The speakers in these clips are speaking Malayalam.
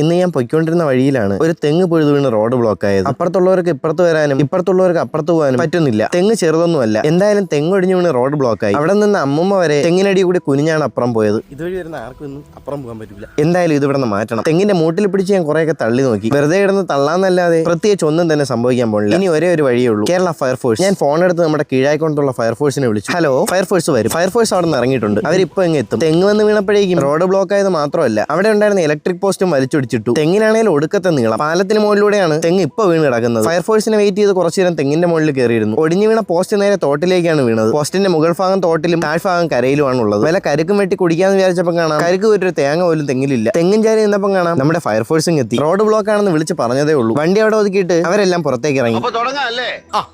ഇന്ന് ഞാൻ പൊയ്ക്കൊണ്ടിരുന്ന വഴിയിലാണ് ഒരു തെങ്ങ് പൊഴുതു വീണ് റോഡ് ബ്ലോക്ക് ആയത്. അപ്പുറത്തുള്ളവർക്ക് ഇപ്പുറത്ത് വരാനും ഇപ്പുറത്തുള്ളവർക്ക് അപ്പുറത്ത് പോകാനും പറ്റുന്നില്ല. തെങ്ങ് ചെറുതൊന്നുമല്ല. എന്തായാലും തെങ്ങ് ഒടിഞ്ഞു വീണ് റോഡ് ബ്ലോക്ക് ആയി. അവിടെ നിന്ന് അമ്മമ്മ വരെ തെങ്ങിനടി കൂടി കുനിഞ്ഞാണ് അപ്പുറം പോയത്. ഇതുവഴി വരുന്ന ആർക്കും അപ്പുറം പോകാൻ പറ്റില്ല എന്തായാലും ഇത് ഇവിടെ നിന്ന് മാറ്റണം. തെങ്ങിന്റെ മൂട്ടിൽ പിടിച്ച് ഞാൻ കുറെയൊക്കെ തള്ളി നോക്കി. വെറുതെ കിടന്ന് തള്ളാന്നല്ലാതെ പ്രത്യേകിച്ച് ഒന്നും തന്നെ സംഭവിക്കാൻ പോകില്ല ഇനി ഒരേ ഒരു വഴിയേ ഉള്ളൂ. കേരള ഫയർഫോഴ്സ് ഞാൻ ഫോൺ എടുത്ത് നമ്മുടെ കീഴായിക്കൊണ്ടുള്ള ഫയർഫോഴ്സിനെ വിളിച്ചു. ഹലോ ഫയർഫോഴ്സ് വരും. ഫയർഫോഴ്സ് അവിടെ നിന്ന് ഇറങ്ങിയിട്ടുണ്ട്. അവരിപ്പോ എങ്ങ് എത്തും. തെങ്ങ് വന്ന് വീണപ്പോഴേക്കും റോഡ് ബ്ലോക്ക് ആയത് മാത്രമല്ല അവിടെ ഉണ്ടായിരുന്ന ഇലക്ട്രിക് പോസ്റ്റും വലിച്ചൊടിച്ചിട്ടു തെങ്ങിനാണെങ്കിൽ ഒടുക്കത്തെ നീളം. പാലത്തിന് മുകളിലൂടെയാണ് തെങ്ങ് ഇപ്പൊ വീണ് കിടക്കുന്നത്. ഫയർഫോഴ്സിനെ വെയിറ്റ് ചെയ്ത് കുറച്ചു നേരം തെങ്ങിന്റെ മുകളിൽ കയറിയിരുന്നു. ഒടിഞ്ഞു വീണ പോസ്റ്റ് നേരെ തോട്ടിലേക്കാണ് വീണത്. പോസ്റ്റിന്റെ മുകൾ ഭാഗം തോട്ടിലും താഴ്ഭാഗം കരയിലുമാണ് ഉള്ളത് വില കരുക്കും വെട്ടി കുടിക്കാന്ന് വിചാരിച്ചപ്പോൾ കാണാം കരുക്ക് ഒരു തേങ്ങ പോലും തെങ്ങിലില്ല. തെങ്ങും ചാരി നിന്നപ്പം കാണാം നമ്മുടെ ഫയർഫോഴ്സും എത്തി. റോഡ് ബ്ലോക്ക് ആണെന്ന് വിളിച്ച് പറഞ്ഞതേ ഉള്ളൂ. വണ്ടി അവിടെ ഒതുക്കിയിട്ട് അവരെല്ലാം പുറത്തേക്ക് ഇറങ്ങി.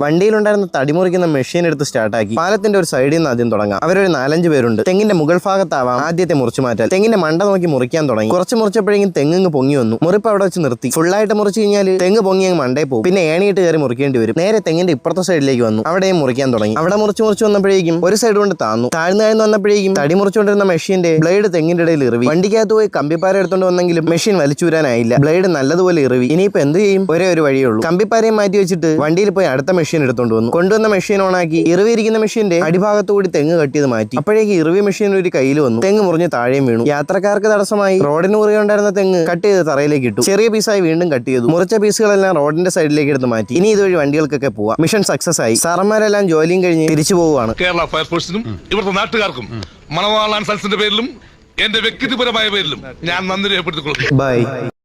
വണ്ടിയിലുണ്ടായിരുന്ന തടിമുറിക്കുന്ന മെഷീൻ എടുത്ത് സ്റ്റാർട്ടാക്കി പാലത്തിന്റെ ഒരു സൈഡിൽ നിന്ന് ആദ്യം തുടങ്ങാം. അവരൊരു നാലഞ്ച് പേരുണ്ട്. തെങ്ങിന്റെ മുകൾ ഭാഗത്താവാം ആദ്യത്തെ മുറിച്ചു മാറ്റാൻ തെങ്ങിന്റെ മണ്ട നോക്കി മുറിക്കാൻ തുടങ്ങി. കുറച്ച് മുറിച്ചപ്പോഴേക്കും തെങ്ങിങ് പൊങ്ങി വന്നു. മുറിപ്പ് അവിടെ വെച്ച് നിർത്തി. ഫുള്ളായിട്ട് മുറിച്ച് കഴിഞ്ഞാൽ തെങ്ങ് പൊങ്ങി അങ്ങ് മണ്ടേ പോകും. പിന്നെ ഏണിയിട്ട് കയറി മുറിക്കേണ്ടി വരും. നേരെ തെങ്ങിന്റെ ഇപ്പുറത്തെ സൈഡിലേക്ക് വന്നു. അവിടെയും മുറിക്കാൻ തുടങ്ങി. അവിടെ മുറിച്ച് മുറിച്ച് വന്നപ്പോഴേക്കും ഒരു സൈഡ് കൊണ്ട് താന്നു. താഴ്ന്നു താഴ്ന്നു വന്നപ്പോഴേക്കും തടി മുറിച്ചുകൊണ്ടിരുന്ന മെഷീന്റെ ബ്ലേഡ് തെങ്ങിന്റെ ഇടയിൽ ഇറവി. വണ്ടിക്കകത്ത് പോയി കമ്പിപ്പാര എടുത്തോണ്ട് വന്നെങ്കിലും മെഷീൻ വലിച്ചൂരാനായില്ല. ബ്ലേഡ് നല്ലതുപോലെ ഇറവി. ഇനിയിപ്പോ എന്ത് ചെയ്യും? ഒരേ ഒരു വഴിയേ ഉള്ളൂ. കമ്പിപ്പാരയും മാറ്റി വെച്ചിട്ട് വണ്ടിയിൽ പോയി അടുത്ത മെഷീൻ എടുത്തോണ്ട് വന്നു. കൊണ്ടുവന്ന മെഷീൻ ഓണാക്കി ഇറവിയിരിക്കുന്ന മെഷീന്റെ അടിഭാഗത്തുകൂടി തെങ്ങ് കട്ടിയത് മാറ്റി. അപ്പോഴേക്ക് ഇറവി മെഷീൻ ഒരു കയ്യിൽ വന്നു. തെങ്ങ് മുറിഞ്ഞ് താഴെയും വീണു. യാത്രക്കാർക്ക് തടസ്സമായി. റോഡിന് മുറിയുണ്ടായിരുന്ന തെങ്ങ് കട്ട് ചെയ്ത് തറയിലേക്ക് ഇട്ടു. ചെറിയ പീസായി വീണ്ടും കട്ട് ചെയ്തു. മുറിച്ച പീസുകളെല്ലാം റോഡിന്റെ സൈഡിലേക്ക് എടുത്ത് മാറ്റി. ഇനി ഇതുവഴി വണ്ടികൾക്കൊക്കെ പോവാം. മിഷൻ സക്സസ് ആയി. സാറന്മാരെല്ലാം ജോലിയും കഴിഞ്ഞ് തിരിച്ചു പോവുകയാണ്. കേരള ഫയർഫോഴ്സിനും ഇവിടുത്തെ നാട്ടുകാർക്കും മണവാളാൻ സൽസിന്റെ പേരിലും എന്റെ വ്യക്തിപരമായ പേരിലും ഞാൻ നന്ദി രേഖപ്പെടുത്തിക്കൊള്ളുന്നു. ബൈ